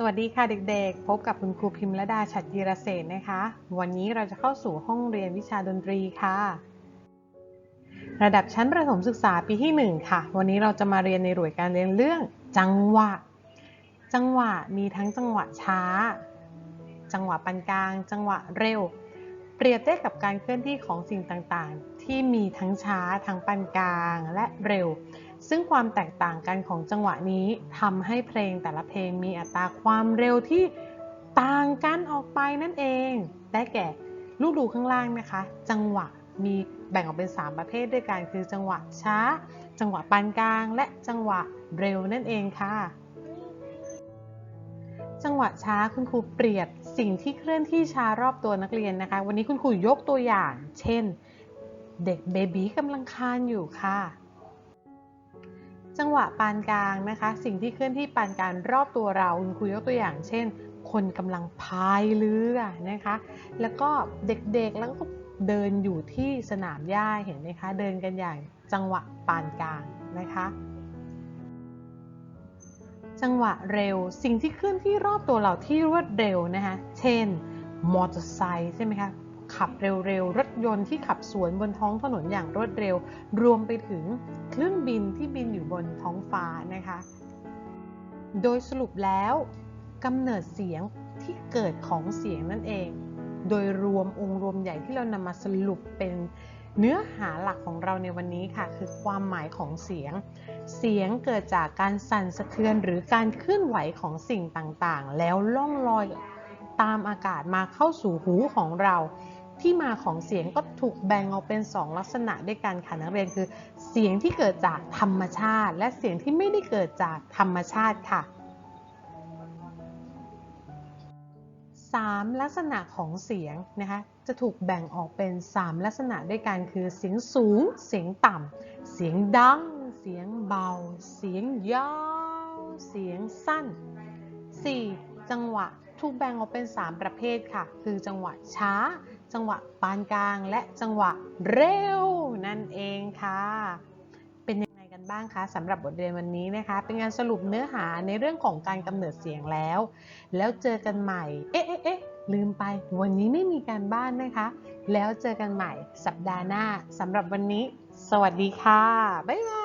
สวัสดีค่ะเด็กๆ พบกับคุณครูพิมพ์ละดาฉัตรยีรเศร์นะคะ วันนี้เราจะเข้าสู่ห้องเรียนวิชาดนตรีค่ะ ระดับชั้นประถมศึกษาปีที่ 1 ค่ะ วันนี้เราจะมาเรียนในหน่วยการเรียนเรื่องจังหวะ จังหวะมีทั้งจังหวะช้า จังหวะปานกลาง จังหวะเร็ว เปรียบได้กับการเคลื่อนที่ของสิ่งต่างๆ ที่มีทั้งช้า ทั้งปานกลาง และเร็ว ซึ่งความแตกต่างกันของจังหวะนี้ทำให้เพลงแต่ละเพลงมีอัตราความเร็วที่ต่างกันออกไปนั่นเอง ได้แก่ลูกดูข้างล่างนะคะ จังหวะมีแบ่งออกเป็น 3 ประเภทด้วยกันคือจังหวะช้า จังหวะปานกลาง และจังหวะเร็วนั่นเองค่ะ จังหวะช้าคุณครูเปรียบสิ่งที่เคลื่อนที่ช้ารอบตัวนักเรียนนะคะ วันนี้คุณครูยกตัวอย่าง เช่น เด็กเบบีกำลังคลานอยู่ค่ะ จังหวะปานกลางนะคะ สิ่งที่เคลื่อนที่ปานกลางรอบตัวเราคุณครูยกตัวอย่าง เช่น คนกำลังพายเรือนะคะ แล้วก็เด็กๆแล้วก็เดินอยู่ที่สนามหญ้าเห็นไหมคะ เดินกันอย่างจังหวะปานกลางนะคะ จังหวะเร็ว สิ่งที่เคลื่อนที่รอบตัวเราที่รวดเร็วนะคะ เช่น มอเตอร์ไซค์ใช่ไหมคะ ขับเร็วๆ รถยนต์ที่ขับสวนบนท้องถนนอย่างรวดเร็ว รวมไปถึงเครื่องบินที่บินอยู่บนท้องฟ้านะคะ โดยสรุปแล้วกำเนิดเสียงที่เกิดของเสียงนั่นเอง โดยรวมองค์รวมใหญ่ที่เรานำมาสรุปเป็น เนื้อหาหลักของเราในวันนี้ค่ะ คือความหมายของเสียง เสียงเกิดจากการสั่นสะเทือนหรือการเคลื่อนไหวของสิ่งต่างๆ แล้วล่องลอยตามอากาศมาเข้าสู่หูของเรา ที่มาของเสียงก็ถูกแบ่งออกเป็น 2 ลักษณะด้วยกันค่ะนักเรียนคือ เสียงที่เกิดจากธรรมชาติ และเสียงที่ไม่ได้เกิดจากธรรมชาติค่ะ 3 ลักษณะของเสียงนะคะจะถูกแบ่งออกเป็น 3 ลักษณะด้วยกันคือเสียงสูง เสียงต่ำ เสียงดัง เสียงเบา เสียงยาวเสียงสั้น 4. จังหวะถูกแบ่งออกเป็น 3 ประเภทค่ะ คือจังหวะช้า จังหวะปานกลาง และจังหวะเร็วนั่นเองค่ะ กันบ้างคะสำหรับบทเรียนวันนี้นะคะ เป็นงานสรุปเนื้อหาในเรื่องของการกำเนิดเสียงแล้ว แล้วเจอกันใหม่ เอ๊ะเอ๊ะเอ๊ะลืมไป วันนี้ไม่มีการบ้านนะคะ แล้วเจอกันใหม่สัปดาห์หน้าสำหรับวันนี้ สวัสดีค่ะ บ๊ายบาย